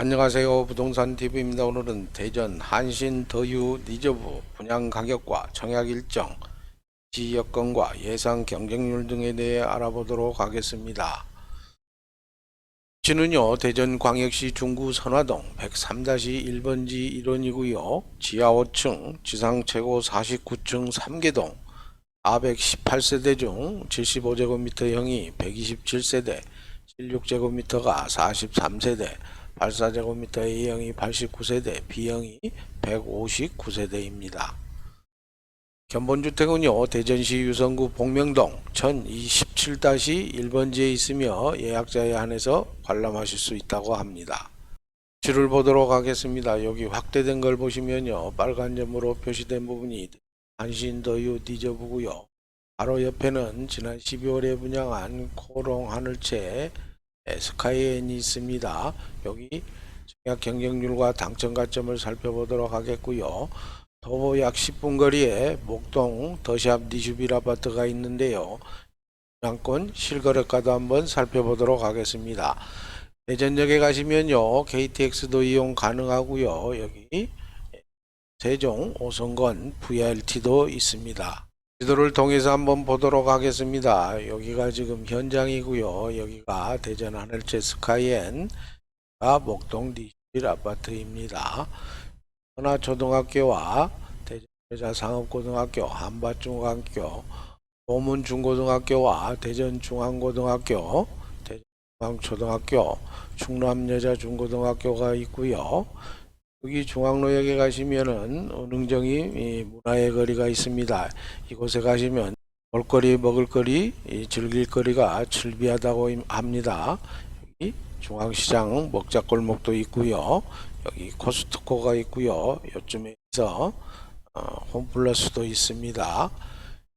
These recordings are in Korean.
안녕하세요. 부동산 TV입니다. 오늘은 대전 한신 더유 리저브 분양 가격과 청약 일정, 지 여건과 예상 경쟁률 등에 대해 알아보도록 하겠습니다. 지는요 대전 광역시 중구 선화동 103-1번지 1원이고요. 지하 5층, 지상 최고 49층 3개동 418세대 중 75제곱미터형이 127세대, 76제곱미터가 43세대, 84제곱미터 A형이 89세대, B형이 159세대입니다. 견본주택은요, 대전시 유성구 복명동 1027-1번지에 있으며 예약자에 한해서 관람하실 수 있다고 합니다. 지를 보도록 하겠습니다. 여기 확대된 걸 보시면요, 빨간 점으로 표시된 부분이 한신더유 디저브고요. 바로 옆에는 지난 12월에 분양한 코롱 하늘채 스카이엔이 있습니다. 여기 청약 경쟁률과 당첨 가점을 살펴보도록 하겠고요. 도보 약 10분 거리에 목동 더샵 니슈빌 아파트가 있는데요. 분양권 실거래가도 한번 살펴보도록 하겠습니다. 대전역에 가시면요. KTX도 이용 가능하고요. 여기 세종 5성권 VRT도 있습니다. 지도를 통해서 한번 보도록 하겠습니다. 여기가 지금 현장이고요. 여기가 대전 하늘채 스카이엔가 목동 디실 아파트입니다. 천하초등학교와 대전 여자상업고등학교, 한밭중학교, 도문중고등학교와 대전중앙고등학교, 대전중앙초등학교, 충남여자중고등학교가 있고요. 여기 중앙로역에 가시면은 은흥정이 이 문화의 거리가 있습니다. 이곳에 가시면 볼거리, 먹을거리, 이 즐길거리가 즐비하다고 임- 합니다. 여기 중앙시장 먹자골목도 있고요. 여기 코스트코가 있고요. 요쯤에서 어, 홈플러스도 있습니다.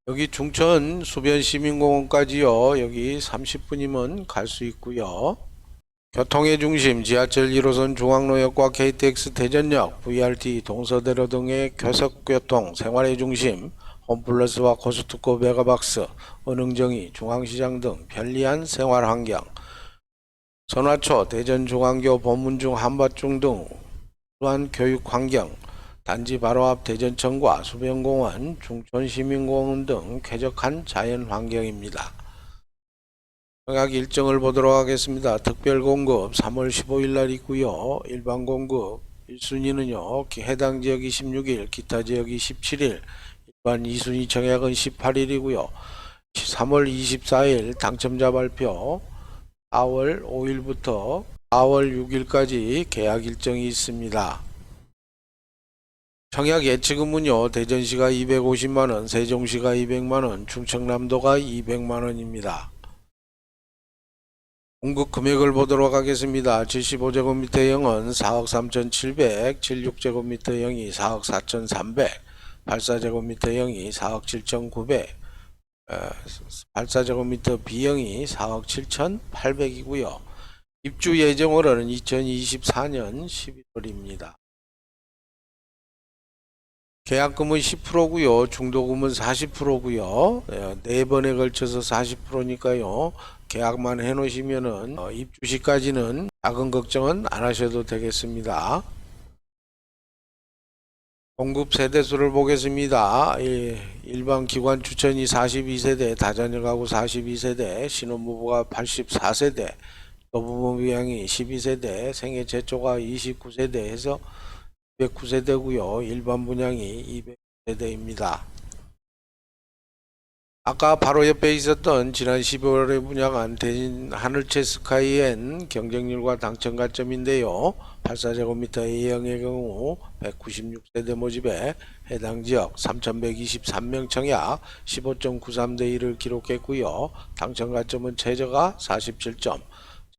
여기 중천 수변시민공원까지요. 여기 30분이면 갈 수 있고요. 교통의 중심 지하철 1호선 중앙로역과 KTX 대전역, VRT 동서대로 등의 교섭교통 생활의 중심 홈플러스와 코스트코 메가박스, 은흥정이 중앙시장 등 편리한 생활 환경 선화초 대전중앙교 본문중 한밭중 등 또한 교육 환경 단지 바로 앞 대전청과 수변공원, 중촌시민공원 등 쾌적한 자연 환경입니다. 청약 일정을 보도록 하겠습니다. 특별 공급 3월 15일 날 있고요. 일반 공급 1순위는요. 해당 지역이 16일, 기타 지역이 17일, 일반 2순위 청약은 18일이고요. 3월 24일 당첨자 발표 4월 5일부터 4월 6일까지 계약 일정이 있습니다. 청약 예치금은요. 대전시가 250만원, 세종시가 200만원, 충청남도가 200만원입니다. 공급 금액을 보도록 하겠습니다. 75제곱미터형은 4억 3,700, 76제곱미터형이 4억 4,300, 84제곱미터형이 4억 7,900, 84제곱미터 B형이 4억 7,800이고요. 입주 예정으로는 2024년 11월입니다. 계약금은 10%고요. 중도금은 40%고요. 네 번에 걸쳐서 40%니까요. 계약만 해 놓으시면은 어, 입주 시까지는 작은 걱정은 안 하셔도 되겠습니다. 공급 세대수를 보겠습니다. 예, 일반 기관 추천이 42세대, 다자녀 가구 42세대, 신혼부부가 84세대, 노부부 부양이 12세대, 생애 최초가 29세대 해서 209세대고요. 일반 분양이 200세대입니다. 아까 바로 옆에 있었던 지난 12월에 분양한 대진 하늘채 스카이엔 경쟁률과 당첨 가점인데요. 84제곱미터 A형의 경우 196세대 모집에 해당 지역 3123명 청약 15.93대 1을 기록했고요. 당첨 가점은 최저가 47점,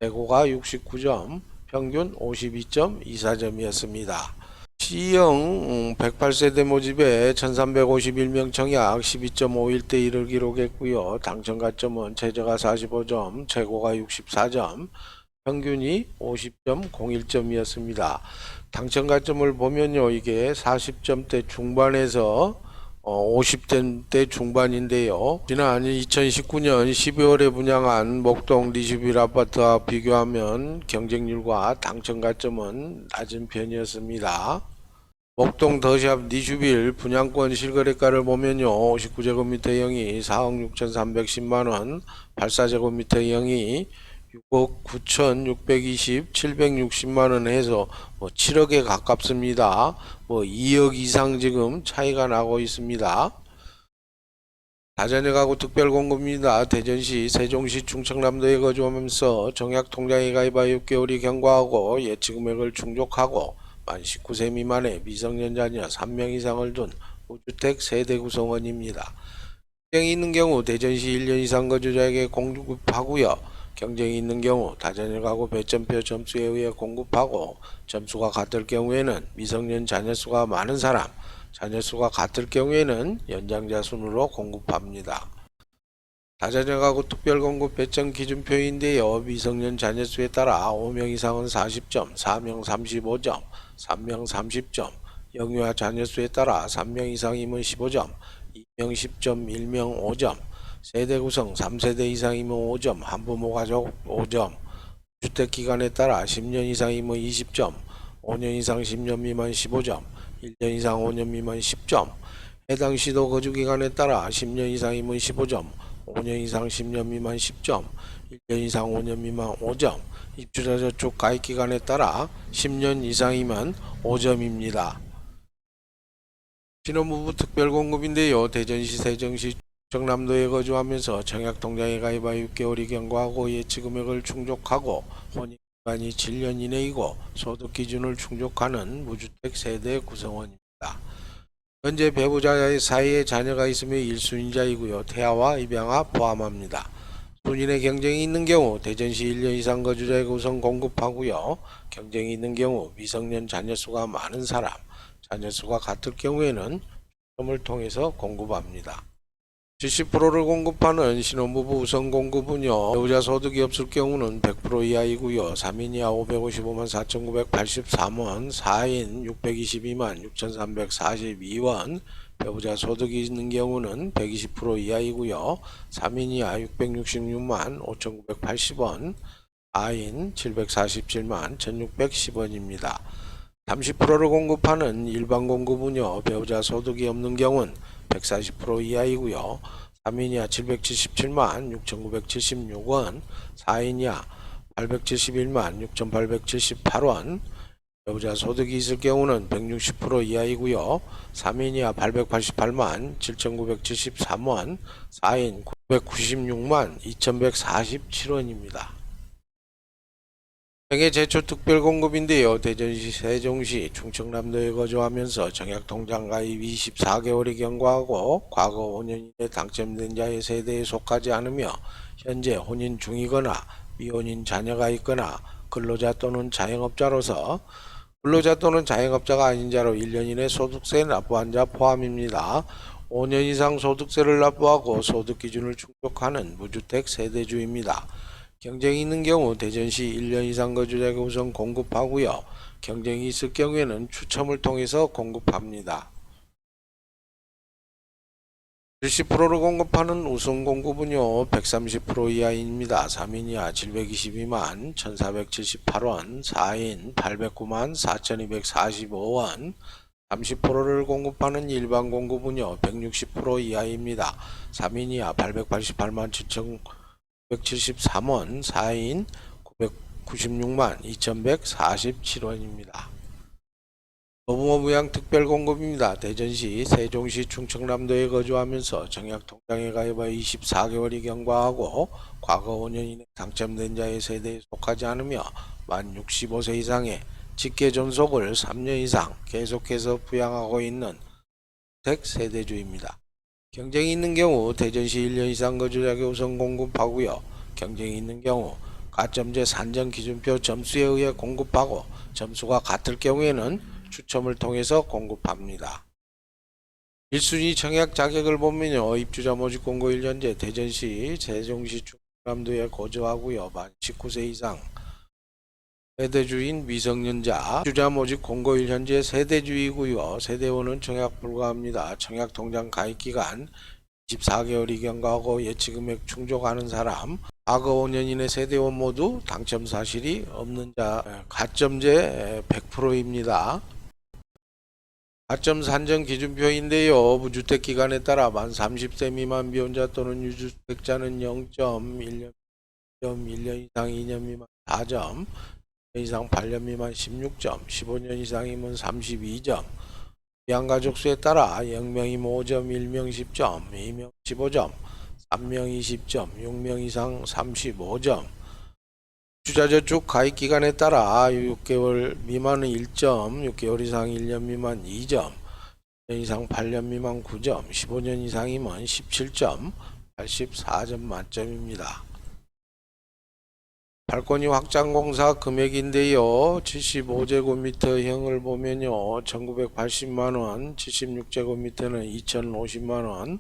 최고가 69점, 평균 52.24점이었습니다. C형 108세대 모집에 1351명 청약 12.51대 1을 기록했고요. 당첨 가점은 최저가 45점, 최고가 64점, 평균이 50.01점이었습니다. 당첨 가점을 보면요. 이게 40점대 중반에서 어, 50대 중반인데요. 지난 2019년 12월에 분양한 목동 리시빌 아파트와 비교하면 경쟁률과 당첨 가점은 낮은 편이었습니다. 목동 더샵 니슈빌 분양권 실거래가를 보면요. 59제곱미터형이 4억 6,310만원, 84제곱미터형이 6억 9,620, 760만원 해서 뭐 7억에 가깝습니다. 뭐 2억 이상 지금 차이가 나고 있습니다. 다자녀 가구 특별 공급입니다. 대전시, 세종시, 충청남도에 거주하면서 정약 통장에 가입하여 6개월이 경과하고 예치 금액을 충족하고 만 19세 미만의 미성년 자녀 3명 이상을 둔 무주택 세대 구성원입니다. 경쟁이 있는 경우 대전시 1년 이상 거주자에게 공급하고요. 경쟁이 있는 경우 가구 배점표 점수에 의해 공급하고 점수가 같을 경우에는 미성년 자녀 수가 많은 사람, 자녀 수가 같을 경우에는 연장자 순으로 공급합니다. 다자녀 가구 특별 공급 배점 기준표인데요. 미성년 자녀 수에 따라 5명 이상은 40점, 4명 35점, 3명 30점, 영유아 자녀 수에 따라 3명 이상이면 15점, 2명 10점, 1명 5점, 세대 구성 3세대 이상이면 5점, 한부모 가족 5점, 주택 기간에 따라 10년 이상이면 20점, 5년 이상 10년 미만 15점, 1년 이상 5년 미만 10점, 해당 시도 거주 기간에 따라 10년 이상이면 15점, 5년 이상 10년 미만 10점, 1년 이상 5년 미만 5점, 입주자 저축 가입 기간에 따라 10년 이상이면 5점입니다. 신혼부부 특별공급인데요. 대전시, 세정시, 경남도에 거주하면서 정약통장에 가입하여 6개월이 경과하고 예치 금액을 충족하고 혼인기간이 7년 이내이고 소득 기준을 충족하는 무주택 세대 구성원입니다. 현재 배우자 사이에 자녀가 있으며 1순위자이고요. 태아와 입양아 포함합니다. 순인의 경쟁이 있는 경우 대전시 1년 이상 거주자에게 우선 공급하고요. 경쟁이 있는 경우 미성년 자녀 수가 많은 사람, 자녀 수가 같을 경우에는 점을 통해서 공급합니다. 70%를 공급하는 신혼부부 우선 공급은요. 배우자 소득이 없을 경우는 100% 이하이고요. 3인 이하 555만 4,983원, 4인 622만 6,342원, 배우자 소득이 있는 경우는 120% 이하이고요. 3인 이하 666만 5,980원, 4인 747만 1,610원입니다. 30%를 공급하는 일반 공급은요. 배우자 소득이 없는 경우는 140% 이하이고요. 3인 이하 777만 6,976원, 4인 이하 871만 6,878원, 배우자 소득이 있을 경우는 160% 이하이고요. 3인 이하 888만 7,973원, 4인 996만 2,147원입니다. 생애 제초 특별 공급인데요. 대전시, 세종시, 충청남도에 거주하면서 정약 통장 가입 24개월이 경과하고 과거 5년 이내 당첨된 자의 세대에 속하지 않으며 현재 혼인 중이거나 미혼인 자녀가 있거나 근로자 또는 자영업자로서 근로자 또는 자영업자가 아닌 자로 1년 이내 소득세 납부한 자 포함입니다. 5년 이상 소득세를 납부하고 소득 기준을 충족하는 무주택 세대주입니다. 경쟁이 있는 경우 대전시 1년 이상 거주자에게 우선 공급하고요. 경쟁이 있을 경우에는 추첨을 통해서 공급합니다. 70%를 공급하는 우선 공급은요. 130% 이하입니다. 3인 이하 722만 1478원, 4인 809만 4245원, 30%를 공급하는 일반 공급은요. 160% 이하입니다. 3인 이하 888만 7천 173원 4인 996만 2147원입니다. 노부모부양 특별 공급입니다. 대전시, 세종시, 충청남도에 거주하면서 정약통장에 가입하여 24개월이 경과하고 과거 5년 이내 당첨된 자의 세대에 속하지 않으며 만 65세 이상의 직계 존속을 3년 이상 계속해서 부양하고 있는 주택 세대주입니다. 경쟁이 있는 경우 대전시 1년 이상 거주자에게 우선 공급하고요. 경쟁이 있는 경우 가점제 산정 기준표 점수에 의해 공급하고 점수가 같을 경우에는 추첨을 통해서 공급합니다. 1순위 청약 자격을 보면요. 입주자 모집 공고일 현재 대전시, 세종시, 충남도에 거주하고요. 만 19세 이상 세대주인 미성년자 주자 모집 공고 일 현재 세대주이고요. 세대원은 청약 불가합니다. 청약 통장 가입 기간 24개월 이 경과하고 예치 금액 충족하는 사람 과거 5년 이내 세대원 모두 당첨 사실이 없는 자 에, 가점제 100%입니다. 가점 산정 기준표인데요. 무주택 기간에 따라 만 30세 미만 미혼자 또는 유주택자는 0.1년 1년 이상 2년 미만 4점, 2년 이상 8년 미만 16점, 15년 이상이면 32점, 양가족 수에 따라 0명이면 5점, 1명 10점, 2명 15점, 3명 20점, 6명 이상 35점. 주자저축 가입 기간에 따라 6개월 미만은 1점, 6개월 이상 1년 미만 2점, 1년 이상 8년 미만 9점, 15년 이상이면 17점, 84점 만점입니다. 발코니 확장 공사 금액인데요. 75제곱미터형을 보면요. 1980만 원, 76제곱미터는 2050만 원,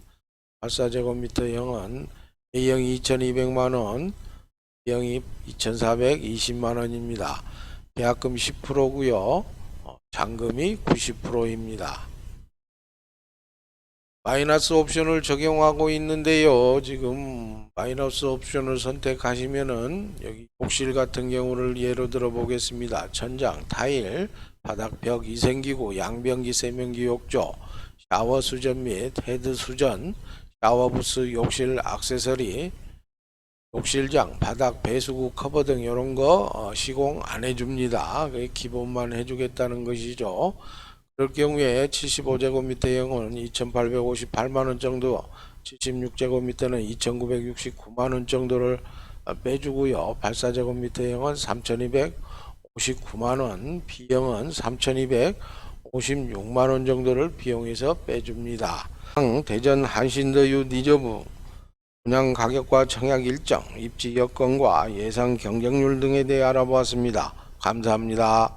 84제곱미터형은 A형이 2200만 원, B형이 2420만 원입니다. 계약금 10%고요. 잔금이 90%입니다. 마이너스 옵션을 적용하고 있는데요. 지금 마이너스 옵션을 선택하시면은 여기 욕실 같은 경우를 예로 들어 보겠습니다. 천장, 타일, 바닥 벽 이생기구, 양변기, 세면기 욕조, 샤워 수전 및 헤드 수전, 샤워 부스, 욕실 액세서리, 욕실장, 바닥 배수구 커버 등 이런 거 어, 시공 안 해줍니다. 그 기본만 해주겠다는 것이죠. 그럴 경우에 75제곱미터형은 2,858만 원 정도, 76제곱미터는 2,969만 원 정도를 어, 빼주고요. 84제곱미터형은 3,259만 원, B형은 3,256만 원 정도를 비용에서 빼줍니다. 대전 한신더유 리저브 분양 가격과 청약 일정, 입지 여건과 예상 경쟁률 등에 대해 알아보았습니다. 감사합니다.